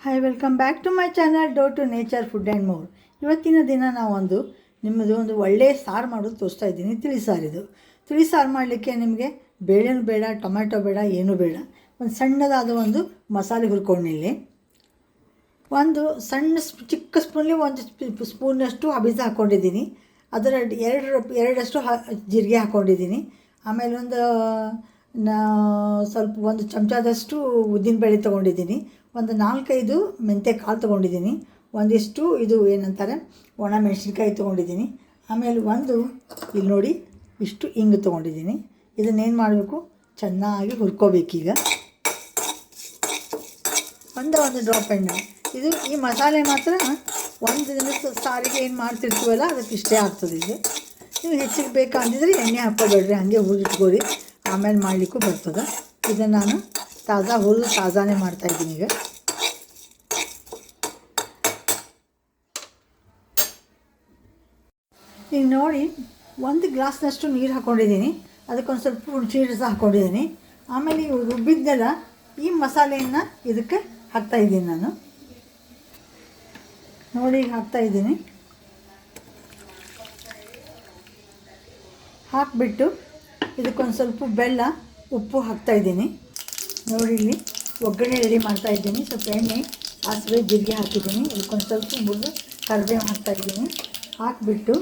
Hi welcome back to my channel do to nature food and more ಇವತ್ತಿನ ದಿನ ನಾವೊಂದು, ನಿಮ್ಮದು ಒಂದು ಒಳ್ಳೆಯ ಸಾರು ಮಾಡೋದು ತೋರಿಸ್ತಾ ಇದ್ದೀನಿ. ತಿಳಿ ಸಾರಿದು ತಿಳಿ ಸಾರು ಮಾಡಲಿಕ್ಕೆ ನಿಮಗೆ ಬೇಳೆನೂ ಬೇಡ, ಟೊಮ್ಯಾಟೊ ಬೇಡ, ಏನೂ ಬೇಡ. ಒಂದು ಸಣ್ಣದಾದ ಒಂದು ಮಸಾಲೆ ಹುರ್ಕೊಂಡಿಲ್ಲಿ ಒಂದು ಸಣ್ಣ ಚಿಕ್ಕ ಸ್ಪೂನಲ್ಲಿ ಒಂದು ಸ್ಪೂ- ಸ್ಪೂನಷ್ಟು ಅಬಿಸ ಹಾಕ್ಕೊಂಡಿದ್ದೀನಿ. ಅದರ ಎರಡು ಎರಡಷ್ಟು ಜೀರಿಗೆ ಹಾಕ್ಕೊಂಡಿದ್ದೀನಿ. ಆಮೇಲೆ ಒಂದು, ನಾ, ಸ್ವಲ್ಪ ಒಂದು ಚಮಚದಷ್ಟು ಉದ್ದಿನಬೇಳೆ ತೊಗೊಂಡಿದ್ದೀನಿ. ಒಂದು ನಾಲ್ಕೈದು ಮೆಂತ್ಯ ಕಾಳು ತೊಗೊಂಡಿದ್ದೀನಿ. ಒಂದಿಷ್ಟು ಇದು ಏನಂತಾರೆ, ಒಣ ಮೆಣಸಿನ್ಕಾಯಿ ತೊಗೊಂಡಿದ್ದೀನಿ. ಆಮೇಲೆ ಒಂದು, ಇಲ್ಲಿ ನೋಡಿ, ಇಷ್ಟು ಹಿಂಗೆ ತೊಗೊಂಡಿದ್ದೀನಿ. ಇದನ್ನೇನು ಮಾಡಬೇಕು? ಚೆನ್ನಾಗಿ ಹುರ್ಕೋಬೇಕೀಗ ಒಂದೇ ಒಂದು ಡ್ರಾಪ್ ಎಣ್ಣೆ. ಇದು ಈ ಮಸಾಲೆ ಮಾತ್ರ ಒಂದು ದಿನ ಸಾರಿಗೆ ಏನು ಮಾಡ್ತಿರ್ತೀವಲ್ಲ, ಅದಕ್ಕೆ ಇಷ್ಟೇ ಆಗ್ತದೆ ಇದು. ನೀವು ಹೆಚ್ಚಿಗೆ ಬೇಕಂದಿದ್ರೆ ಎಣ್ಣೆ ಹಾಕ್ಕೋಬೇಡ್ರಿ, ಹಾಗೆ ಹುರಿದಿಟ್ಕೊರಿ ಆಮೇಲೆ ಮಾಡಲಿಕ್ಕೂ ಬರ್ತದೆ. ಇದನ್ನು ನಾನು ತಾಜಾ ಹುಲ್ಲು ತಾಜಾನೇ ಮಾಡ್ತಾಯಿದ್ದೀನಿ ಈಗ. ಈಗ ನೋಡಿ, ಒಂದು ಗ್ಲಾಸ್ನಷ್ಟು ನೀರು ಹಾಕ್ಕೊಂಡಿದ್ದೀನಿ ಅದಕ್ಕೊಂದು ಸ್ವಲ್ಪ ಹುಣಸೆ ರಸ ಹಾಕ್ಕೊಂಡಿದ್ದೀನಿ ಆಮೇಲೆ ಇವು ರುಬ್ಬಿದ್ದೆಲ್ಲ ಈ ಮಸಾಲೆಯನ್ನು ಇದಕ್ಕೆ ಹಾಕ್ತಾಯಿದ್ದೀನಿ ನಾನು. ನೋಡಿ, ಈಗ ಹಾಕ್ತಾಯಿದ್ದೀನಿ ಹಾಕಿಬಿಟ್ಟು ಇದಕ್ಕೊಂದು ಸ್ವಲ್ಪ ಬೆಲ್ಲ, ಉಪ್ಪು ಹಾಕ್ತಾಯಿದ್ದೀನಿ ನೋಡಿ ಇಲ್ಲಿ ಒಗ್ಗರಣೆ ರೆಡಿ ಮಾಡ್ತಾ ಇದ್ದೀನಿ. ಸ್ವಲ್ಪ ಎಣ್ಣೆ, ಸಾಸಿವೆ, ಜೀರಿಗೆ ಹಾಕಿದ್ದೀನಿ. ಇದಕ್ಕೊಂದು ಸ್ವಲ್ಪ ಮುರಿದು ಕರಿಬೇವು ಹಾಕ್ತಾಯಿದ್ದೀನಿ ಹಾಕಿಬಿಟ್ಟು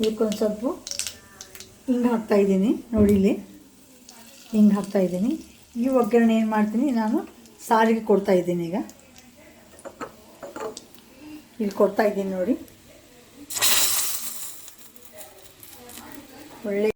ಇದಕ್ಕೊಂದು ಸ್ವಲ್ಪ ಹಿಂಗೆ ಹಾಕ್ತಾಯಿದ್ದೀನಿ ನೋಡಿ ಇಲ್ಲಿ ಹಿಂಗೆ ಹಾಕ್ತಾಯಿದ್ದೀನಿ ಈ ಒಗ್ಗರಣೆ ಏನು ಮಾಡ್ತೀನಿ, ನಾನು ಸಾರಿಗೆ ಕೊಡ್ತಾ ಇದ್ದೀನಿ ಈಗ. ಇಲ್ಲಿ ಕೊಡ್ತಾ ಇದ್ದೀನಿ ನೋಡಿ. ಒಳ್ಳೆ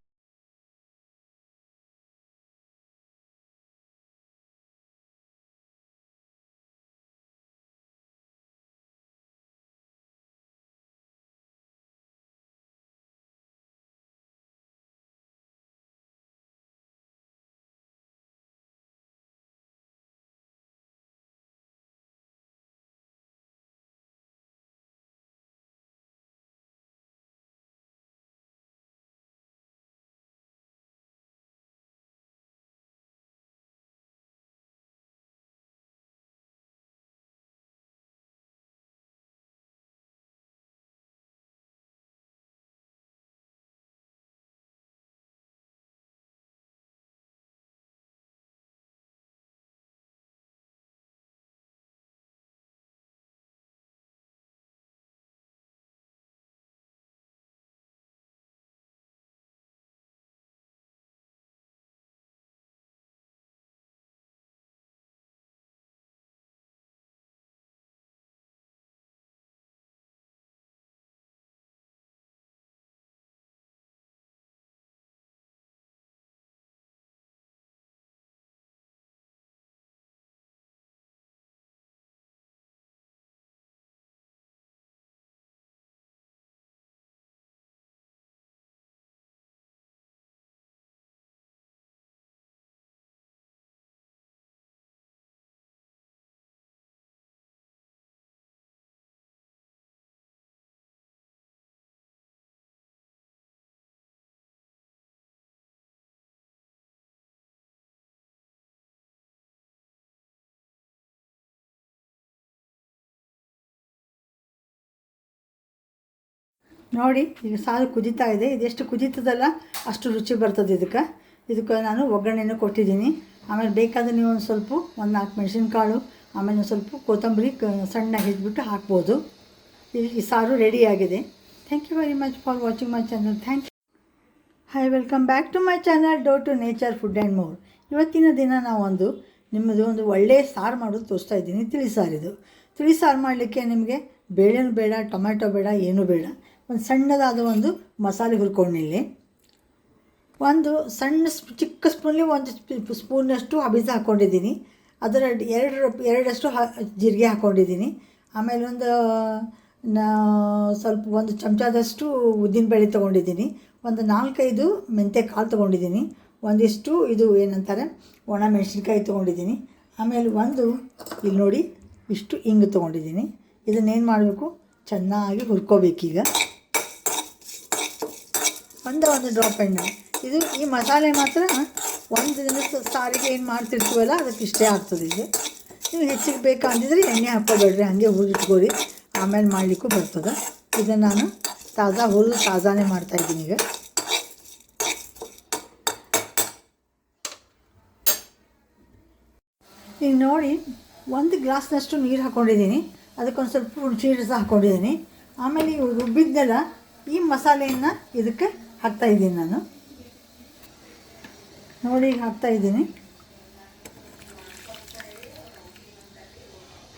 ನೋಡಿ, ಈಗ ಸಾರು ಕುದೀತಾ ಇದೆ. ಇದೆಷ್ಟು ಕುದೀತದಲ್ಲ, ಅಷ್ಟು ರುಚಿ ಬರ್ತದೆ ಇದಕ್ಕೆ. ಇದಕ್ಕೆ ನಾನು ಒಗ್ಗರಣೆಯನ್ನು ಕೊಟ್ಟಿದ್ದೀನಿ. ಆಮೇಲೆ ಬೇಕಾದರೆ ನೀವು ಒಂದು ಸ್ವಲ್ಪ, ಒಂದು ನಾಲ್ಕು ಮೆಣಸಿನ್ಕಾಳು, ಆಮೇಲೆ ಒಂದು ಸ್ವಲ್ಪ ಕೊತ್ತಂಬರಿ ಸಣ್ಣ ಹೆಚ್ಚಿಬಿಟ್ಟು ಹಾಕ್ಬೋದು. ಈ ಸಾರು ರೆಡಿ ಆಗಿದೆ thank you very much for watching my channel thank you hi welcome back to my channel do to nature food and more ಇವತ್ತಿನ ದಿನ ನಾವೊಂದು, ನಿಮ್ಮದು ಒಂದು ಒಳ್ಳೆಯ ಸಾರು ಮಾಡೋದು ತೋರಿಸ್ತಾ ಇದ್ದೀನಿ. ತಿಳಿಸಾರಿದು. ತಿಳಿಸಾರು ತಿಳಿ ಸಾರು ಮಾಡಲಿಕ್ಕೆ ನಿಮಗೆ ಬೇಳೆನೂ ಬೇಡ, ಟೊಮ್ಯಾಟೊ ಬೇಡ, ಏನೂ ಬೇಡ. ಒಂದು ಸಣ್ಣದಾದ ಒಂದು ಮಸಾಲೆ ಹುರ್ಕೊಂಡಿಲ್ಲಿ ಒಂದು ಸಣ್ಣ ಚಿಕ್ಕ ಸ್ಪೂನಲ್ಲಿ ಒಂದು ಸ್ಪ್- ಸ್ಪೂನಷ್ಟು ಅಬಿಸ ಹಾಕ್ಕೊಂಡಿದ್ದೀನಿ ಅದರ ಎರಡು ಎರಡಷ್ಟು ಹ, ಜೀರಿಗೆ ಹಾಕ್ಕೊಂಡಿದ್ದೀನಿ ಆಮೇಲೆ ಒಂದು ಸ್ವಲ್ಪ ಒಂದು ಚಮಚದಷ್ಟು ಉದ್ದಿನಬೇಳೆ ತೊಗೊಂಡಿದ್ದೀನಿ. ಒಂದು ನಾಲ್ಕೈದು ಮೆಂತ್ಯ ಕಾಳು ತೊಗೊಂಡಿದ್ದೀನಿ. ಒಂದಿಷ್ಟು ಇದು ಏನಂತಾರೆ, ಒಣ ಮೆಣಸಿನ್ಕಾಯಿ ತೊಗೊಂಡಿದ್ದೀನಿ. ಆಮೇಲೆ ಒಂದು, ಇಲ್ಲಿ ನೋಡಿ, ಇಷ್ಟು ಹಿಂಗೆ ತೊಗೊಂಡಿದ್ದೀನಿ. ಇದನ್ನೇನು ಮಾಡಬೇಕು? ಚೆನ್ನಾಗಿ ಹುರ್ಕೋಬೇಕೀಗ. ಒಂದೇ ಒಂದು ಡ್ರಾಪ್ ಎಣ್ಣೆ ಇದು ಈ ಮಸಾಲೆ ಮಾತ್ರ ಒಂದು ದಿನದ ಸಾರಿಗೆ ಏನು ಮಾಡ್ತಿರ್ತೀವಲ್ಲ, ಅದಕ್ಕೆ ಇಷ್ಟೇ ಆಗ್ತದೆ ಇದು. ನೀವು ಹೆಚ್ಚಿಗೆ ಬೇಕಂದಿದ್ರೆ ಎಣ್ಣೆ ಹಾಕ್ಕೋಬೇಡ್ರಿ, ಹಾಗೆ ಹುರಿಟ್ಕೊಳ್ಳಿ ಆಮೇಲೆ ಮಾಡಲಿಕ್ಕೂ ಬರ್ತದೆ. ಇದನ್ನು ನಾನು ತಾಜಾ ಹುಲ್ಲು ತಾಜಾನೇ ಮಾಡ್ತಾಯಿದ್ದೀನಿ ಈಗ. ಈಗ ನೋಡಿ, ಒಂದು ಗ್ಲಾಸ್ನಷ್ಟು ನೀರು ಹಾಕ್ಕೊಂಡಿದ್ದೀನಿ ಅದಕ್ಕೊಂದು ಸ್ವಲ್ಪ ಹುಣಸೆ ರಸ ಹಾಕ್ಕೊಂಡಿದ್ದೀನಿ ಆಮೇಲೆ ಇವು ರುಬ್ಬಿದ್ದೆಲ್ಲ ಈ ಮಸಾಲೆಯನ್ನು ಇದಕ್ಕೆ ಹಾಕ್ತಾಯಿದ್ದೀನಿ ನಾನು. ನೋಡಿ, ಈಗ ಹಾಕ್ತಾಯಿದ್ದೀನಿ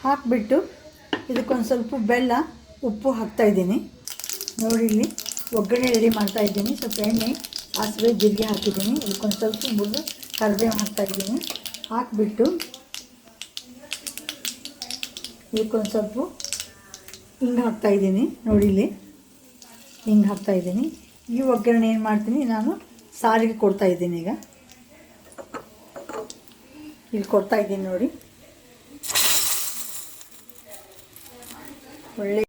ಹಾಕಿಬಿಟ್ಟು ಇದಕ್ಕೊಂದು ಸ್ವಲ್ಪ ಬೆಲ್ಲ, ಉಪ್ಪು ಹಾಕ್ತಾಯಿದ್ದೀನಿ ನೋಡಿ ಇಲ್ಲಿ, ಒಗ್ಗರಣೆ ರೆಡಿ ಮಾಡ್ತಾ ಇದ್ದೀನಿ. ಸ್ವಲ್ಪ ಎಣ್ಣೆ ಹಾಸಿಗೆ ಜೀರಿಗೆ ಹಾಕಿದ್ದೀನಿ. ಇದಕ್ಕೊಂದು ಸ್ವಲ್ಪ ಮುರಿದು ಕರಿಬೇವು ಹಾಕ್ತಾಯಿದ್ದೀನಿ ಹಾಕಿಬಿಟ್ಟು ಇದಕ್ಕೊಂದು ಸ್ವಲ್ಪ ಹಿಂಗೆ ಹಾಕ್ತಾಯಿದ್ದೀನಿ ನೋಡಿ ಇಲ್ಲಿ, ಹಿಂಗೆ ಹಾಕ್ತಾಯಿದ್ದೀನಿ ಈ ಒಗ್ಗರಣೆ ಏನು ಮಾಡ್ತೀನಿ ನಾನು ಸಾರಿಗೆ ಕೊಡ್ತಾ ಇದ್ದೀನಿ ಈಗ. ಇಲ್ಲಿ ಕೊಡ್ತಾ ಇದ್ದೀನಿ ನೋಡಿ. ಒಳ್ಳೆ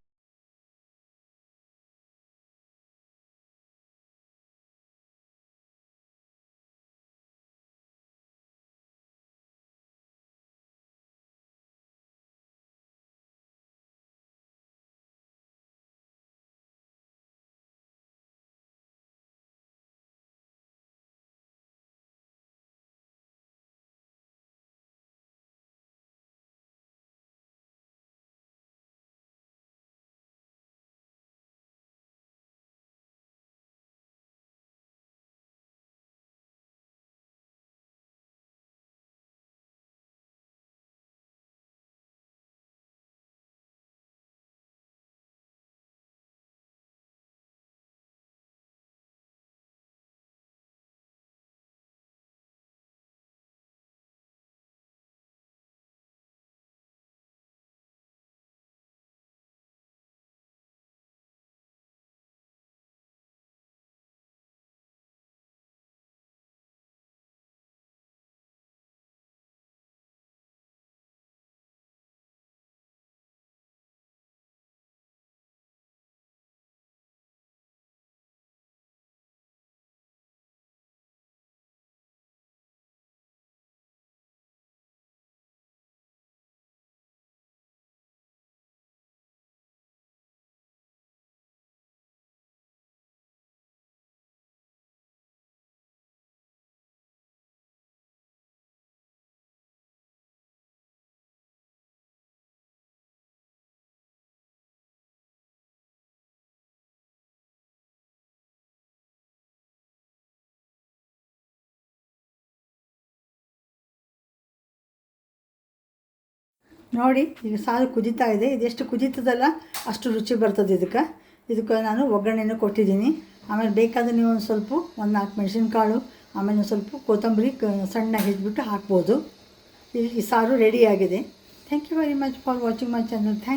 ನೋಡಿ, ಈಗ ಸಾರು ಕುದೀತಾ ಇದೆ. ಇದೆಷ್ಟು ಕುದೀತದಲ್ಲ, ಅಷ್ಟು ರುಚಿ ಬರ್ತದೆ ಇದಕ್ಕೆ. ಇದಕ್ಕೆ ನಾನು ಒಗ್ಗರಣೆನೂ ಕೊಟ್ಟಿದ್ದೀನಿ. ಆಮೇಲೆ ಬೇಕಾದರೆ ನೀವು ಒಂದು ಸ್ವಲ್ಪ, ಒಂದು ನಾಲ್ಕು ಮೆಣಸಿನ್ಕಾಳು, ಆಮೇಲೆ ಒಂದು ಸ್ವಲ್ಪ ಕೊತ್ತಂಬರಿ ಸಣ್ಣ ಹೆಚ್ಚಿಬಿಟ್ಟು ಹಾಕ್ಬೋದು. ಈ ಸಾರು ರೆಡಿಯಾಗಿದೆ thank you very much for watching my channel thank